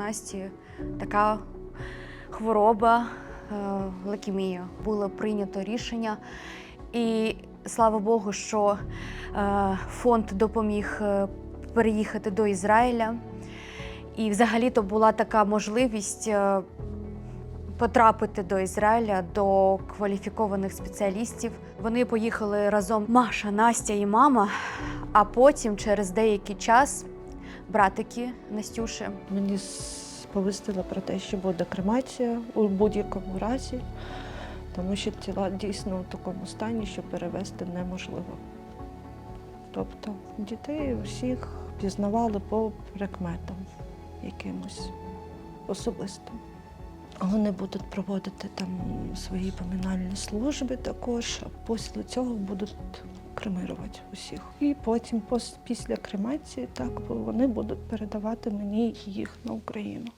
Насті така хвороба, е, лейкемія. Було прийнято рішення. І слава Богу, що е, фонд допоміг е, переїхати до Ізраїля. І взагалі то була така можливість потрапити до Ізраїля до кваліфікованих спеціалістів. Вони поїхали разом Маша, Настя і мама, а потім, через деякий час, братики Настюші. Мені сповістили про те, що буде кремація у будь-якому разі, тому що тіла дійсно у такому стані, що перевезти неможливо. Тобто дітей усіх пізнавали по прикметам якимось особистим. Вони будуть проводити там свої поминальні служби також, а після цього будуть кремирувати усіх. І потім, після кремації, так вони будуть передавати мені їх на Україну.